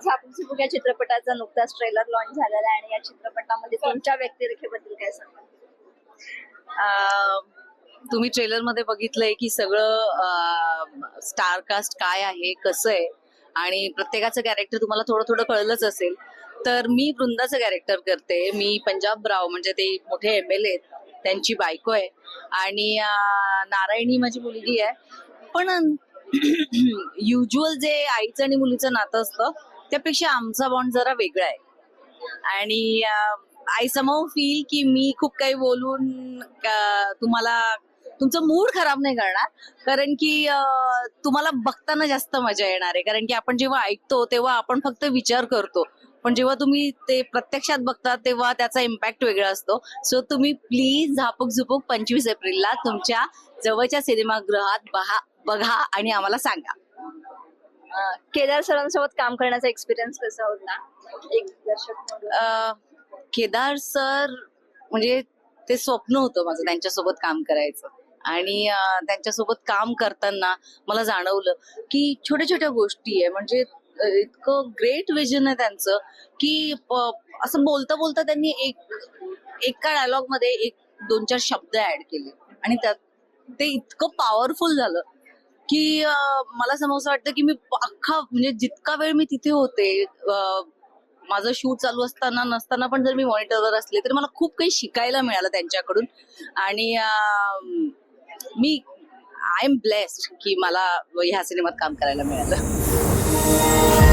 झापूक या चित्रपटाचा नुकताच ट्रेलर लॉन्च झालेला आहे आणि या चित्रपटामध्ये तुमच्या व्यक्तिरेखेबद्दल काय सांगा तुम्ही ट्रेलरमध्ये बघितलंय की सगळं स्टार कास्ट काय आहे कसं आहे? आणि प्रत्येकाचं कॅरेक्टर तुम्हाला थोडं थोडं कळलंच असेल. तर मी वृंदाचं कॅरेक्टर करते. मी पंजाब राव म्हणजे ते मोठे एम एल आहेत. त्यांची बायको आहे. आणि नारायणी माझी मुलगी आहे. पण युज्युअल जे आईचं आणि मुलीचं नातं असतं त्यापेक्षा आमचा बॉन्ड जरा वेगळा आहे. आणि आय समव फील की मी खूप काही बोलून का- तुम्हाला तुमचं मूड खराब नाही करणार. कारण की तुम्हाला बघताना जास्त मजा येणार आहे. कारण की आपण जेव्हा ऐकतो तेव्हा आपण फक्त विचार करतो. पण जेव्हा तुम्ही ते प्रत्यक्षात बघता तेव्हा त्याचा इम्पॅक्ट वेगळा असतो. सो तुम्ही प्लीज झापूक झुपूक पंचवीस एप्रिलला तुमच्या जवळच्या सिनेमागृहात बहा बघा आणि आम्हाला सांगा. केदार सरांसोबत काम करण्याचा एक्सपिरियन्स कसा होता? एक दर्शक म्हणून. केदार सर म्हणजे ते स्वप्न होतं माझं त्यांच्यासोबत काम करायचं. आणि अं, त्यांच्यासोबत काम करताना मला जाणवलं की छोट्या छोट्या गोष्टी आहे. म्हणजे अं, इतकं ग्रेट विजन आहे त्यांचं की प- असं बोलता बोलता त्यांनी एक एका डायलॉगमध्ये एक दोन चार शब्द ऍड केले. आणि त्यात ते इतकं पॉवरफुल झालं. की मला समोर वाटतं की मी अख्खा म्हणजे जितका वेळ मी तिथे होते माझं शूट चालू असताना नसताना पण जर मी मॉनिटरवर असले तर मला खूप काही शिकायला मिळालं त्यांच्याकडून. आणि मी आय एम ब्लेस्ड की मला ह्या सिनेमात काम करायला मिळालं.